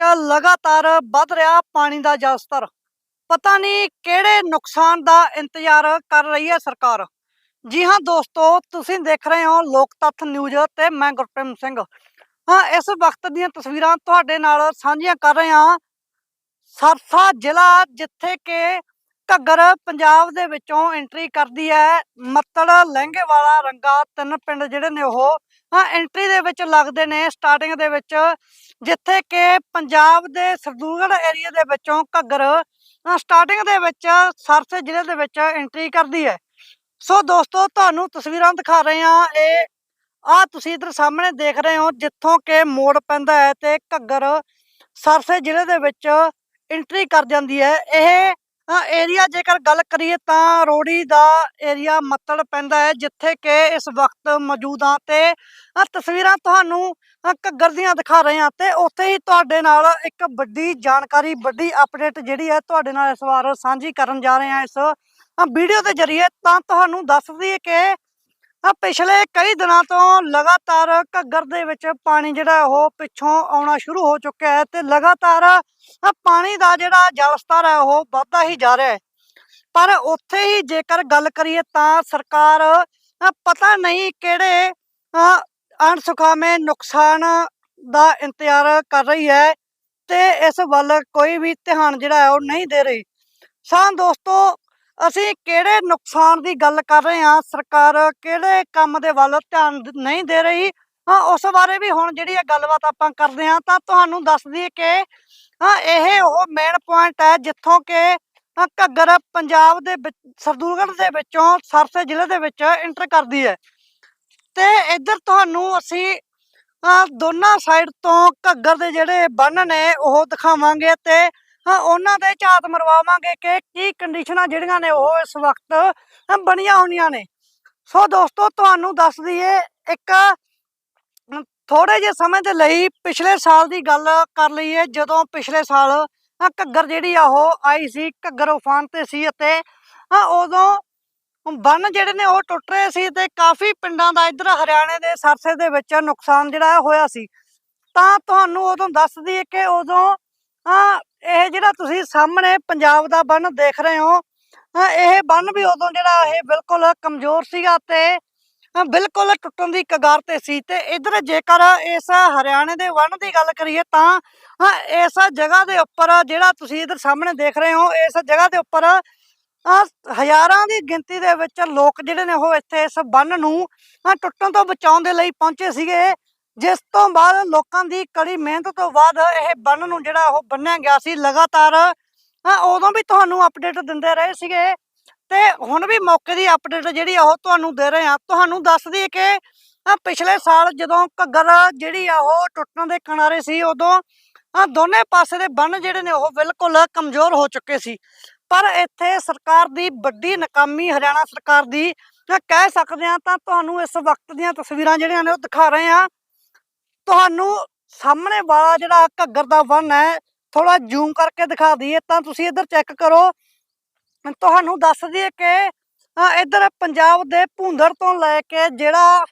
ਲਗਾਤਾਰ ਵੱਧ ਰਿਹਾ ਪਾਣੀ ਦਾ ਜਲ ਪਤਾ ਨਹੀਂ ਕਿਹੜੇ ਨੁਕਸਾਨ ਦਾ ਇੰਤਜ਼ਾਰ ਕਰ ਰਹੀ ਹੈ ਸਰਕਾਰ। ਜੀ ਹਾਂ ਦੋਸਤੋ, ਤੁਸੀਂ ਦੇਖ ਰਹੇ ਹੋ ਲੋਕ ਤੱਥ ਨਿਊਜ਼ ਤੇ ਮੈਂ ਗੁਰਪ੍ਰੀਤ ਸਿੰਘ। ਹਾਂ, ਇਸ ਵਕਤ ਦੀਆਂ ਤਸਵੀਰਾਂ ਤੁਹਾਡੇ ਨਾਲ ਸਾਂਝੀਆਂ ਕਰ ਰਹੇ ਹਾਂ। ਸਰਸਾ ਜ਼ਿਲ੍ਹਾ ਜਿੱਥੇ ਕਿ ਘੱਗਰ ਪੰਜਾਬ ਦੇ ਵਿੱਚੋਂ ਐਂਟਰੀ ਕਰਦੀ ਹੈ ਮੱਤੜ ਲਹਿੰਗੇ ਵਾਲਾ ਰੰਗਾ ਤਿੰਨ ਪਿੰਡ ਜਿਹੜੇ ਨੇ ਉਹ ਹਾਂ ਐਂਟਰੀ ਦੇ ਵਿੱਚ ਲੱਗਦੇ ਨੇ ਸਟਾਰਟਿੰਗ ਦੇ ਵਿੱਚ, ਜਿੱਥੇ ਕਿ ਪੰਜਾਬ ਦੇ ਸਰਦੂਲਗੜ੍ਹ ਏਰੀਆ ਦੇ ਵਿੱਚੋਂ ਘੱਗਰ ਸਟਾਰਟਿੰਗ ਦੇ ਵਿੱਚ ਸਰਸੇ ਜ਼ਿਲ੍ਹੇ ਦੇ ਵਿੱਚ ਐਂਟਰੀ ਕਰਦੀ ਹੈ। ਸੋ ਦੋਸਤੋ, ਤੁਹਾਨੂੰ ਤਸਵੀਰਾਂ ਦਿਖਾ ਰਹੇ ਹਾਂ, ਇਹ ਆ ਤੁਸੀਂ ਇਧਰ ਸਾਹਮਣੇ ਦੇਖ ਰਹੇ ਹੋ, ਜਿੱਥੋਂ ਕਿ ਮੋੜ ਪੈਂਦਾ ਹੈ ਤੇ ਘੱਗਰ ਸਰਸੇ ਜ਼ਿਲ੍ਹੇ ਦੇ ਵਿੱਚ ਐਂਟਰੀ ਕਰ ਜਾਂਦੀ ਹੈ। ਇਹ ਏਰੀਆ ਜੇਕਰ ਗੱਲ ਕਰੀਏ ਤਾਂ ਰੋੜੀ ਦਾ ਏਰੀਆ ਮੱਤੜ ਪੈਂਦਾ ਹੈ, ਜਿੱਥੇ ਕਿ ਇਸ ਵਕਤ ਮੌਜੂਦ ਹਾਂ ਤੇ ਤਸਵੀਰਾਂ ਤੁਹਾਨੂੰ ਘੱਗਰ ਦੀਆਂ ਦਿਖਾ ਰਹੇ ਹਾਂ ਤੇ ਉੱਥੇ ਹੀ ਤੁਹਾਡੇ ਨਾਲ ਇੱਕ ਵੱਡੀ ਜਾਣਕਾਰੀ, ਵੱਡੀ ਅਪਡੇਟ ਜਿਹੜੀ ਹੈ ਤੁਹਾਡੇ ਨਾਲ ਇਸ ਵਾਰ ਸਾਂਝੀ ਕਰਨ ਜਾ ਰਹੇ ਹਾਂ ਇਸ ਵੀਡੀਓ ਦੇ ਜ਼ਰੀਏ ਤਾਂ ਤੁਹਾਨੂੰ ਦੱਸ ਦਈਏ ਕਿ ਆ ਪਿਛਲੇ ਕਈ ਦਿਨਾਂ ਤੋਂ ਲਗਾਤਾਰ ਘੱਗਰ ਦੇ ਵਿੱਚ ਪਾਣੀ ਜਿਹੜਾ ਉਹ ਪਿੱਛੋਂ ਆਉਣਾ ਸ਼ੁਰੂ ਹੋ ਚੁੱਕਿਆ ਹੈ ਤੇ ਲਗਾਤਾਰ ਪਾਣੀ ਦਾ ਜਿਹੜਾ ਜਲ ਸਤਰ ਹੈ ਉਹ ਵੱਧਦਾ ਹੀ ਜਾ ਰਿਹਾ ਹੈ। ਪਰ ਉੱਥੇ ਹੀ ਜੇਕਰ ਗੱਲ ਕਰੀਏ ਤਾਂ ਸਰਕਾਰ ਪਤਾ ਨਹੀਂ ਕਿਹੜੇ ਆ ਅਣਸੁਖਾਵੇਂ ਨੁਕਸਾਨ ਦਾ ਇੰਤਜ਼ਾਰ ਕਰ ਰਹੀ ਹੈ ਤੇ ਇਸ ਵੱਲ ਕੋਈ ਵੀ ਧਿਆਨ ਜਿਹੜਾ ਹੈ ਉਹ ਨਹੀਂ ਦੇ ਰਹੀ। ਸਾਂ ਦੋਸਤੋ ਅਸੀਂ ਕਿਹੜੇ ਨੁਕਸਾਨ ਦੀ ਗੱਲ ਕਰ ਰਹੇ ਹਾਂ? ਸਰਕਾਰ ਕਿਹੜੇ ਕੰਮ ਦੇ ਵੱਲ ਧਿਆਨ ਨਹੀਂ ਦੇ ਰਹੀ? ਹਾਂ ਉਸ ਬਾਰੇ ਵੀ ਹੁਣ ਜਿਹੜੀ ਇਹ ਗੱਲਬਾਤ ਆਪਾਂ ਕਰਦੇ ਹਾਂ ਤਾਂ ਤੁਹਾਨੂੰ ਦੱਸ ਦਈਏ ਕਿ ਹਾਂ ਇਹ ਉਹ ਮੇਨ ਪੁਆਇੰਟ ਹੈ ਜਿੱਥੋਂ ਕਿ ਘੱਗਰ ਪੰਜਾਬ ਦੇ ਸਰਦੂਲਗੜ੍ਹ ਦੇ ਵਿੱਚੋਂ ਸਰਸੇ ਜ਼ਿਲ੍ਹੇ ਦੇ ਵਿੱਚ ਇੰਟਰ ਕਰਦੀ ਹੈ। ਤੇ ਇੱਧਰ ਤੁਹਾਨੂੰ ਅਸੀਂ ਹਾਂ, ਦੋਨਾਂ ਸਾਈਡ ਤੋਂ ਘੱਗਰ ਦੇ ਜਿਹੜੇ ਬੰਨ ਨੇ ਉਹ ਦਿਖਾਵਾਂਗੇ ਤੇ ਹਾਂ, ਉਹਨਾਂ ਦੇ ਝਾਤ ਮਰਵਾਵਾਂਗੇ ਕਿ ਕੀ ਕੰਡੀਸ਼ਨਾਂ ਜਿਹੜੀਆਂ ਨੇ ਉਹ ਇਸ ਵਕਤ ਬਣੀਆਂ ਹੋਈਆਂ ਨੇ। ਸੋ ਦੋਸਤੋ, ਤੁਹਾਨੂੰ ਦੱਸ ਦਈਏ, ਇੱਕ ਥੋੜੇ ਜਿਹੇ ਸਮੇਂ ਦੇ ਲਈ ਪਿਛਲੇ ਸਾਲ ਦੀ ਗੱਲ ਕਰ ਲਈਏ, ਜਦੋਂ ਪਿਛਲੇ ਸਾਲ ਘੱਗਰ ਜਿਹੜੀ ਆ ਉਹ ਆਈ ਸੀ, ਘੱਗਰ ਉਫਾਨ ਤੇ ਸੀ ਅਤੇ ਉਦੋਂ ਬੰਨ ਜਿਹੜੇ ਨੇ ਉਹ ਟੁੱਟ ਰਹੇ ਸੀ ਤੇ ਕਾਫੀ ਪਿੰਡਾਂ ਦਾ ਇੱਧਰ ਹਰਿਆਣੇ ਦੇ ਸਰਸੇ ਦੇ ਵਿੱਚ ਨੁਕਸਾਨ ਜਿਹੜਾ ਹੋਇਆ ਸੀ। ਤਾਂ ਤੁਹਾਨੂੰ ਉਦੋਂ ਦੱਸ ਦਈਏ ਕਿ ਉਦੋਂ ਆ ਇਹ ਜਿਹੜਾ ਤੁਸੀਂ ਸਾਹਮਣੇ ਪੰਜਾਬ ਦਾ ਬੰਨ ਦੇਖ ਰਹੇ ਹੋ ਇਹ ਬੰਨ ਵੀ ਉਦੋਂ ਜਿਹੜਾ ਇਹ ਬਿਲਕੁਲ ਕਮਜ਼ੋਰ ਸੀਗਾ ਤੇ ਬਿਲਕੁਲ ਟੁੱਟਣ ਦੀ ਕਗਾਰ ਤੇ ਸੀ ਤੇ ਇਧਰ ਜੇਕਰ ਇਸ ਹਰਿਆਣੇ ਦੇ ਬੰਨ ਦੀ ਗੱਲ ਕਰੀਏ ਤਾਂ ਇਸ ਜਗ੍ਹਾ ਦੇ ਉੱਪਰ ਜਿਹੜਾ ਤੁਸੀਂ ਇਧਰ ਸਾਹਮਣੇ ਦੇਖ ਰਹੇ ਹੋ, ਇਸ ਜਗ੍ਹਾ ਦੇ ਉੱਪਰ ਹਜ਼ਾਰਾਂ ਦੀ ਗਿਣਤੀ ਦੇ ਵਿੱਚ ਲੋਕ ਜਿਹੜੇ ਨੇ ਉਹ ਇੱਥੇ ਇਸ ਬੰਨ ਨੂੰ ਟੁੱਟਣ ਤੋਂ ਬਚਾਉਣ ਦੇ ਲਈ ਪਹੁੰਚੇ ਸੀਗੇ। ਜਿਸ ਤੋਂ ਬਾਅਦ ਲੋਕਾਂ ਦੀ ਕੜੀ ਮਿਹਨਤ ਤੋਂ ਬਾਅਦ ਇਹ ਬੰਨ ਨੂੰ ਜਿਹੜਾ ਉਹ ਬੰਨਿਆ ਗਿਆ ਸੀ ਲਗਾਤਾਰ ਉਦੋਂ ਵੀ ਤੁਹਾਨੂੰ ਅਪਡੇਟ ਦਿੰਦੇ ਰਹੇ ਸੀਗੇ ਤੇ ਹੁਣ ਵੀ ਮੌਕੇ ਦੀ ਅਪਡੇਟ ਜਿਹੜੀ ਆ ਉਹ ਤੁਹਾਨੂੰ ਦੇ ਰਹੇ ਆ। ਤੁਹਾਨੂੰ ਦੱਸ ਦਈਏ ਕਿ ਪਿਛਲੇ ਸਾਲ ਜਦੋਂ ਘੱਗਰ ਜਿਹੜੀ ਆ ਉਹ ਟੁੱਟਣ ਦੇ ਕਿਨਾਰੇ ਸੀ ਉਦੋਂ ਦੋਨੇ ਪਾਸੇ ਦੇ ਬੰਨ ਜਿਹੜੇ ਨੇ ਉਹ ਬਿਲਕੁਲ ਕਮਜ਼ੋਰ ਹੋ ਚੁੱਕੇ ਸੀ। ਪਰ ਇੱਥੇ ਸਰਕਾਰ ਦੀ ਵੱਡੀ ਨਾਕਾਮੀ, ਹਰਿਆਣਾ ਸਰਕਾਰ ਦੀ ਕਹਿ ਸਕਦੇ ਆ ਤਾਂ ਤੁਹਾਨੂੰ ਇਸ ਵਕਤ ਦੀਆਂ ਤਸਵੀਰਾਂ ਜਿਹੜੀਆਂ ਨੇ ਉਹ ਦਿਖਾ ਰਹੇ ਆ ਤੁਹਾਨੂੰ ਸਾਹਮਣੇ ਵਾਲਾ ਜਿਹੜਾ ਘੱਗਰ ਦਾ ਬੰਨ ਹੈ ਥੋੜਾ ਜ਼ੂਮ ਕਰਕੇ ਦਿਖਾ ਦਈਏ ਤਾਂ ਤੁਸੀਂ ਇੱਧਰ ਚੈੱਕ ਕਰੋ। ਤੁਹਾਨੂੰ ਦੱਸ ਦਈਏ ਕਿ ਇੱਧਰ ਪੰਜਾਬ ਦੇ ਭੁੰਦੜ ਤੋਂ ਲੈ ਕੇ ਜਿਹੜਾ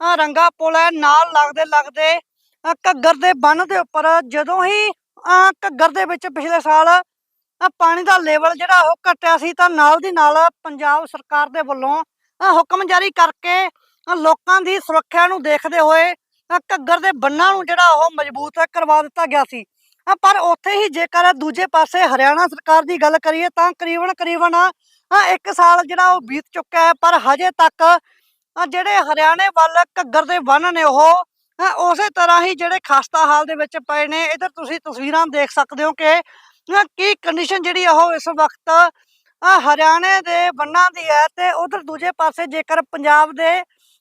ਰੰਗਾ ਪੁਲ ਹੈ ਨਾਲ ਲੱਗਦੇ ਲੱਗਦੇ ਘੱਗਰ ਦੇ ਬੰਨ ਦੇ ਉੱਪਰ ਜਦੋਂ ਹੀ ਅ, ਘੱਗਰ ਦੇ ਵਿੱਚ ਪਿਛਲੇ ਸਾਲ ਪਾਣੀ ਦਾ ਲੈਵਲ ਜਿਹੜਾ ਉਹ ਘਟਿਆ ਸੀ ਤਾਂ ਨਾਲ ਦੀ ਨਾਲ ਪੰਜਾਬ ਸਰਕਾਰ ਦੇ ਵੱਲੋਂ ਹੁਕਮ ਜਾਰੀ ਕਰਕੇ ਲੋਕਾਂ ਦੀ ਸੁਰੱਖਿਆ ਨੂੰ ਦੇਖਦੇ ਹੋਏ ਅ, ਘੱਗਰ ਦੇ ਬੰਨਾਂ ਨੂੰ ਜਿਹੜਾ ਉਹ ਮਜ਼ਬੂਤ ਕਰਵਾ ਦਿੱਤਾ ਗਿਆ ਸੀ। ਅ, ਪਰ ਉੱਥੇ ਹੀ ਜੇਕਰ ਦੂਜੇ ਪਾਸੇ ਹਰਿਆਣਾ ਸਰਕਾਰ ਦੀ ਗੱਲ ਕਰੀਏ ਤਾਂ ਕਰੀਬਨ ਕਰੀਬਨ ਅ, ਇੱਕ ਸਾਲ ਜਿਹੜਾ ਉਹ ਬੀਤ ਚੁੱਕਾ ਹੈ ਪਰ ਹਜੇ ਤੱਕ ਅ, ਜਿਹੜੇ ਹਰਿਆਣੇ ਵੱਲ ਘੱਗਰ ਦੇ ਬੰਨ ਨੇ ਉਹ ਅ, ਉਸੇ ਤਰ੍ਹਾਂ ਹੀ ਜਿਹੜੇ ਖਸਤਾ ਹਾਲ ਦੇ ਵਿੱਚ ਪਏ ਨੇ ਇਧਰ ਤੁਸੀਂ ਤਸਵੀਰਾਂ ਦੇਖ ਸਕਦੇ ਹੋ ਕਿ ਅ, ਕੀ ਕੰਡੀਸ਼ਨ ਜਿਹੜੀ ਉਹ ਇਸ ਵਕਤ ਅ, ਹਰਿਆਣੇ ਦੇ ਬੰਨਾਂ ਦੀ ਹੈ ਤੇ ਉਧਰ ਦੂਜੇ ਪਾਸੇ ਜੇਕਰ ਪੰਜਾਬ ਦੇ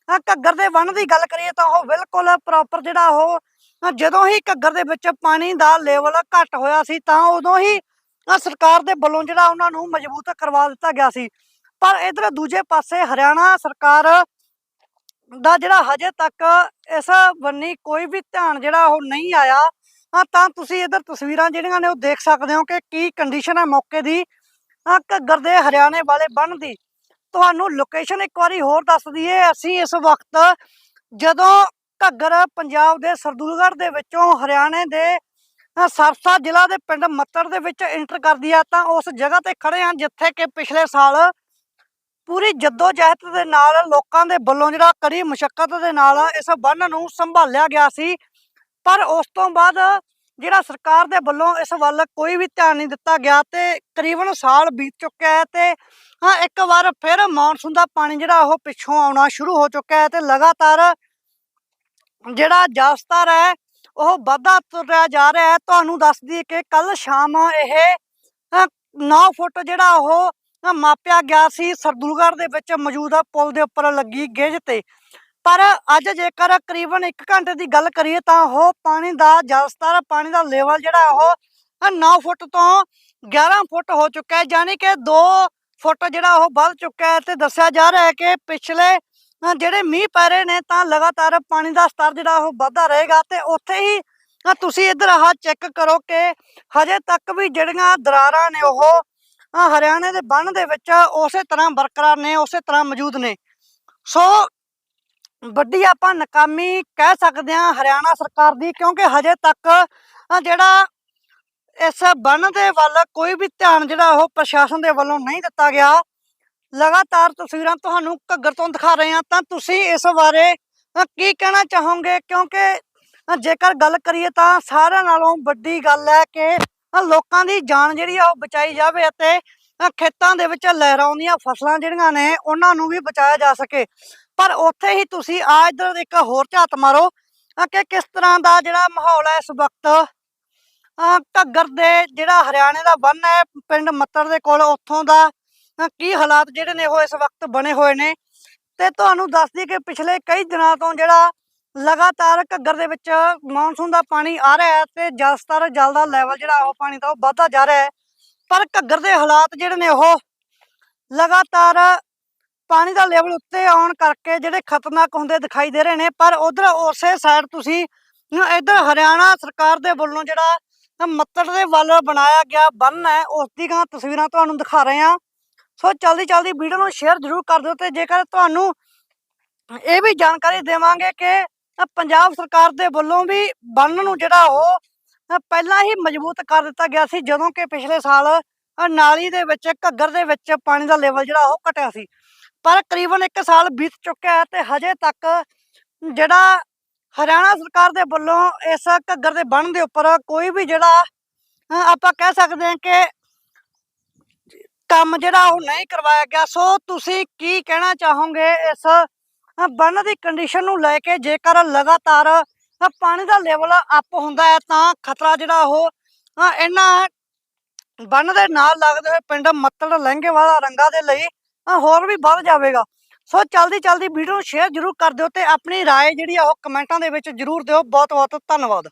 ਘੱਗਰ ਦੇ ਬੰਨ ਦੀ ਗੱਲ ਕਰੀਏ ਤਾਂ ਉਹ ਬਿਲਕੁਲ ਪ੍ਰੋਪਰ ਜਿਹੜਾ ਉਹ ਜਦੋਂ ਹੀ ਘੱਗਰ ਦੇ ਵਿੱਚ ਪਾਣੀ ਦਾ ਲੈਵਲ ਘਟ ਹੋਇਆ ਸੀ ਤਾਂ ਉਦੋਂ ਹੀ ਸਰਕਾਰ ਦੇ ਵੱਲੋਂ ਜਿਹੜਾ ਉਹਨਾਂ ਨੂੰ ਮਜ਼ਬੂਤ ਕਰਵਾ ਦਿੱਤਾ ਗਿਆ ਸੀ। ਪਰ ਇਧਰ ਦੂਜੇ ਪਾਸੇ ਹਰਿਆਣਾ ਸਰਕਾਰ ਦਾ ਜਿਹੜਾ ਹਜੇ ਤੱਕ ਇਸ ਬੰਨੀ ਕੋਈ ਵੀ ਧਿਆਨ ਜਿਹੜਾ ਉਹ ਨਹੀਂ ਆਇਆ ਤਾਂ ਤੁਸੀਂ ਇਧਰ ਤਸਵੀਰਾਂ ਜਿਹੜੀਆਂ ਨੇ ਉਹ ਦੇਖ ਸਕਦੇ ਹੋ ਕਿ ਕੀ ਕੰਡੀਸ਼ਨ ਹੈ ਮੌਕੇ ਦੀ ਘੱਗਰ ਦੇ ਹਰਿਆਣੇ ਵਾਲੇ ਬੰਨ ਦੀ। ਤੁਹਾਨੂੰ ਲੋਕੇਸ਼ਨ ਇੱਕ ਵਾਰੀ ਹੋਰ ਦੱਸ ਦਈਏ, ਅਸੀਂ ਇਸ ਵਕਤ ਜਦੋਂ ਘੱਗਰ ਪੰਜਾਬ ਦੇ ਸਰਦੂਲਗੜ੍ਹ ਦੇ ਵਿੱਚੋਂ ਹਰਿਆਣੇ ਦੇ ਸਰਸਾ ਜ਼ਿਲ੍ਹਾ ਦੇ ਪਿੰਡ ਮੱਤੜ ਦੇ ਵਿੱਚ ਇੰਟਰ ਕਰਦੀ ਆ, ਤਾਂ ਉਸ ਜਗ੍ਹਾ ਤੇ ਖੜੇ ਹਾਂ ਜਿੱਥੇ ਕਿ ਪਿਛਲੇ ਸਾਲ ਪੂਰੀ ਜਹਿਦ ਦੇ ਨਾਲ ਲੋਕਾਂ ਦੇ ਵੱਲੋਂ ਜਿਹੜਾ ਕੜੀ ਮੁਸ਼ਕਲ ਦੇ ਨਾਲ ਇਸ ਬੰਨ ਨੂੰ ਸੰਭਾਲਿਆ ਗਿਆ ਸੀ। ਪਰ ਉਸ ਤੋਂ ਬਾਅਦ ਜਿਹੜਾ ਸਰਕਾਰ ਦੇ ਵੱਲੋਂ ਇਸ ਵੱਲ ਕੋਈ ਵੀ ਧਿਆਨ ਨਹੀਂ ਦਿੱਤਾ ਗਿਆ ਤੇ ਕਰੀਬਨ ਸਾਲ ਬੀਤ ਚੁੱਕਿਆ ਹੈ ਤੇ ਹਾਂ, ਇੱਕ ਵਾਰ ਫਿਰ ਮੌਨਸੂਨ ਦਾ ਪਾਣੀ ਜਿਹੜਾ ਉਹ ਪਿੱਛੋਂ ਆਉਣਾ ਸ਼ੁਰੂ ਹੋ ਚੁੱਕਾ ਹੈ ਤੇ ਲਗਾਤਾਰ ਜਿਹੜਾ ਜਲਸਤਰ ਹੈ, ਉਹ ਵਾਧਾ ਤੁਰਿਆ ਜਾ ਰਿਹਾ ਹੈ। ਤੁਹਾਨੂੰ ਦੱਸ ਦਈਏ ਕਿ ਕੱਲ ਸ਼ਾਮ ਇਹ 9 ਫੁੱਟ ਜਿਹੜਾ ਉਹ ਮਾਪਿਆ ਗਿਆ ਸੀ। ਸਰਦੂਲਗੜ੍ਹ ਦੇ ਵਿੱਚ ਮੌਜੂਦਾ ਪੁਲ ਦੇ ਉੱਪਰ ਲੱਗੀ ਗੇਜ ਤੇ। ਪਰ ਅੱਜ ਜੇਕਰ ਕਰੀਬਨ 1 ਘੰਟੇ ਦੀ ਗੱਲ ਕਰੀਏ ਤਾਂ ਉਹ ਪਾਣੀ ਦਾ ਜਲਸਤਰ ਪਾਣੀ ਦਾ ਲੈਵਲ ਜਿਹੜਾ ਉਹ 9 ਫੁੱਟ ਤੋਂ 11 ਫੁੱਟ ਹੋ ਚੁੱਕਾ ਹੈ। ਯਾਨੀ ਕਿ 2 ਫੁੱਟ ਜਿਹੜਾ ਉਹ ਵੱਧ ਚੁੱਕਾ ਹੈ ਤੇ ਦੱਸਿਆ ਜਾ ਰਿਹਾ ਹੈ ਕਿ ਪਿਛਲੇ ਜਿਹੜੇ ਮੀਂਹ ਪੈ ਰਹੇ ਨੇ ਤਾਂ ਲਗਾਤਾਰ ਪਾਣੀ ਦਾ ਸਤਰ ਜਿਹੜਾ ਉਹ ਵੱਧਦਾ ਰਹੇਗਾ ਤੇ ਉੱਥੇ ਹੀ ਤੁਸੀਂ ਇੱਧਰ ਆਹ ਚੈੱਕ ਕਰੋ ਕਿ ਹਜੇ ਤੱਕ ਵੀ ਜਿਹੜੀਆਂ ਦਰਾਰਾਂ ਨੇ ਉਹ ਹਰਿਆਣੇ ਦੇ ਬੰਨ ਦੇ ਵਿੱਚ ਉਸੇ ਤਰ੍ਹਾਂ ਬਰਕਰਾਰ ਨੇ, ਉਸੇ ਤਰ੍ਹਾਂ ਮੌਜੂਦ ਨੇ। ਸੋ ਵੱਡੀ ਆਪਾਂ ਨਕਾਮੀ ਕਹਿ ਸਕਦੇ ਹਾਂ ਹਰਿਆਣਾ ਸਰਕਾਰ ਦੀ ਕਿਉਂਕਿ ਹਜੇ ਤੱਕ ਜਿਹੜਾ ਇਸ ਬੰਨ ਦੇ ਵੱਲ ਕੋਈ ਵੀ ਧਿਆਨ ਜਿਹੜਾ ਉਹ ਪ੍ਰਸ਼ਾਸਨ ਦੇ ਵੱਲੋਂ ਨਹੀਂ ਦਿੱਤਾ ਗਿਆ। ਲਗਾਤਾਰ ਤਸਵੀਰਾਂ ਤੁਹਾਨੂੰ ਘੱਗਰ ਤੋਂ ਦਿਖਾ ਰਹੇ ਹਾਂ, ਤਾਂ ਤੁਸੀਂ ਇਸ ਬਾਰੇ ਕੀ ਕਹਿਣਾ ਚਾਹੋਗੇ? ਕਿਉਂਕਿ ਜੇਕਰ ਗੱਲ ਕਰੀਏ ਤਾਂ ਸਾਰਿਆਂ ਨਾਲੋਂ ਵੱਡੀ ਗੱਲ ਹੈ ਕਿ ਲੋਕਾਂ ਦੀ ਜਾਨ ਜਿਹੜੀ ਆ ਉਹ ਬਚਾਈ ਜਾਵੇ ਅਤੇ ਖੇਤਾਂ ਦੇ ਵਿੱਚ ਲਹਿਰਾਉਂਦੀਆਂ ਫਸਲਾਂ ਜਿਹੜੀਆਂ ਨੇ, ਉਹਨਾਂ ਨੂੰ ਵੀ ਬਚਾਇਆ ਜਾ ਸਕੇ। ਪਰ ਉੱਥੇ ਹੀ ਤੁਸੀਂ ਆ ਇੱਧਰ ਇੱਕ ਹੋਰ ਝਾਤ ਮਾਰੋ ਕਿ ਕਿਸ ਤਰ੍ਹਾਂ ਦਾ ਜਿਹੜਾ ਮਾਹੌਲ ਹੈ ਇਸ ਵਕਤ? ਘੱਗਰ ਦੇ ਜਿਹੜਾ ਹਰਿਆਣੇ ਦਾ ਬੰਨ ਹੈ, ਪਿੰਡ ਮੱਤੜ ਦੇ ਕੋਲ, ਉੱਥੋਂ ਦਾ ਕੀ ਹਾਲਾਤ ਜਿਹੜੇ ਨੇ ਉਹ ਇਸ ਵਕਤ ਬਣੇ ਹੋਏ ਨੇ? ਤੇ ਤੁਹਾਨੂੰ ਦੱਸ ਦਈਏ ਕਿ ਪਿਛਲੇ ਕਈ ਦਿਨਾਂ ਤੋਂ ਜਿਹੜਾ ਲਗਾਤਾਰ ਘੱਗਰ ਦੇ ਵਿੱਚ ਮੌਨਸੂਨ ਦਾ ਪਾਣੀ ਆ ਰਿਹਾ ਹੈ ਤੇ ਜਲਸਤਰ ਜਲ ਦਾ ਲੈਵਲ ਜਿਹੜਾ ਉਹ ਪਾਣੀ ਦਾ ਉਹ ਵੱਧਦਾ ਜਾ ਰਿਹਾ ਹੈ। ਪਰ ਘੱਗਰ ਦੇ ਹਾਲਾਤ ਜਿਹੜੇ ਨੇ ਉਹ ਲਗਾਤਾਰ ਪਾਣੀ ਦਾ ਲੈਵਲ ਉੱਤੇ ਆਉਣ ਕਰਕੇ ਜਿਹੜੇ ਖਤਰਨਾਕ ਹੁੰਦੇ ਦਿਖਾਈ ਦੇ ਰਹੇ ਨੇ। ਪਰ ਉਧਰ ਉਸੇ ਸਾਈਡ ਤੁਸੀਂ ਇਧਰ ਹਰਿਆਣਾ ਸਰਕਾਰ ਦੇ ਵੱਲੋਂ ਜਿਹੜਾ ਅ, ਮੱਤੜ ਦੇ ਵੱਲ ਬਣਾਇਆ ਗਿਆ ਬੰਨ ਹੈ। ਉਸ ਦੀਆਂ ਤਸਵੀਰਾਂ ਤੁਹਾਨੂੰ ਦਿਖਾ ਰਹੇ ਹਾਂ। ਸੋ ਜਲਦੀ ਜਲਦੀ ਵੀਡੀਓ ਨੂੰ ਸ਼ੇਅਰ ਜ਼ਰੂਰ ਕਰ ਦਿਓ ਤੇ ਜੇਕਰ ਤੁਹਾਨੂੰ ਇਹ ਵੀ ਜਾਣਕਾਰੀ ਦੇਵਾਂਗੇ ਕਿ ਪੰਜਾਬ ਸਰਕਾਰ ਦੇ ਵੱਲੋਂ ਵੀ ਬੰਨ ਨੂੰ ਜਿਹੜਾ ਉਹ ਪਹਿਲਾਂ ਹੀ ਮਜ਼ਬੂਤ ਕਰ ਦਿੱਤਾ ਗਿਆ ਸੀ ਜਦੋਂ ਕਿ ਪਿਛਲੇ ਸਾਲ ਨਾਲੀ ਦੇ ਵਿੱਚ ਘੱਗਰ ਦੇ ਵਿੱਚ ਪਾਣੀ ਦਾ ਲੈਵਲ ਜਿਹੜਾ ਉਹ ਘਟਿਆ ਸੀ। ਪਰ ਕਰੀਬਨ 1 ਸਾਲ ਬੀਤ ਚੁੱਕਿਆ ਹੈ ਤੇ ਹਜੇ ਤੱਕ ਜਿਹੜਾ ਹਰਿਆਣਾ ਸਰਕਾਰ ਦੇ ਵੱਲੋਂ ਇਸ ਘੱਗਰ ਦੇ ਬੰਨ ਦੇ ਉੱਪਰ ਕੋਈ ਵੀ ਜਿਹੜਾ ਅ, ਆਪਾਂ ਕਹਿ ਸਕਦੇ ਹਾਂ ਕਿ ਕੰਮ ਜਿਹੜਾ ਉਹ ਨਹੀਂ ਕਰਵਾਇਆ ਗਿਆ। ਸੋ ਤੁਸੀਂ ਕੀ ਕਹਿਣਾ ਚਾਹੋਗੇ ਇਸ ਬੰਨ ਦੀ ਕੰਡੀਸ਼ਨ ਨੂੰ ਲੈ ਕੇ ਜੇਕਰ ਲਗਾਤਾਰ ਪਾਣੀ ਦਾ ਲੈਵਲ ਅਪ ਹੁੰਦਾ ਹੈ ਤਾਂ ਖਤਰਾ ਜਿਹੜਾ ਉਹ ਇਹਨਾਂ ਬੰਨ ਦੇ ਨਾਲ ਲੱਗਦੇ ਹੋਏ ਪਿੰਡ ਮੱਤੜ ਲਹਿੰਗੇ ਵਾਲਾ ਰੰਗਾ ਦੇ ਲਈ ਹੋਰ ਵੀ ਵੱਧ ਜਾਵੇਗਾ। ਸੋ ਜਲਦੀ ਜਲਦੀ ਵੀਡੀਓ ਨੂੰ ਸ਼ੇਅਰ ਜ਼ਰੂਰ ਕਰ ਦਿਓ ਤੇ ਆਪਣੀ رائے ਜਿਹੜੀ ਆ ਉਹ ਕਮੈਂਟਾਂ ਦੇ ਵਿੱਚ ਜ਼ਰੂਰ ਦਿਓ ਬਹੁਤ ਬਹੁਤ ਧੰਨਵਾਦ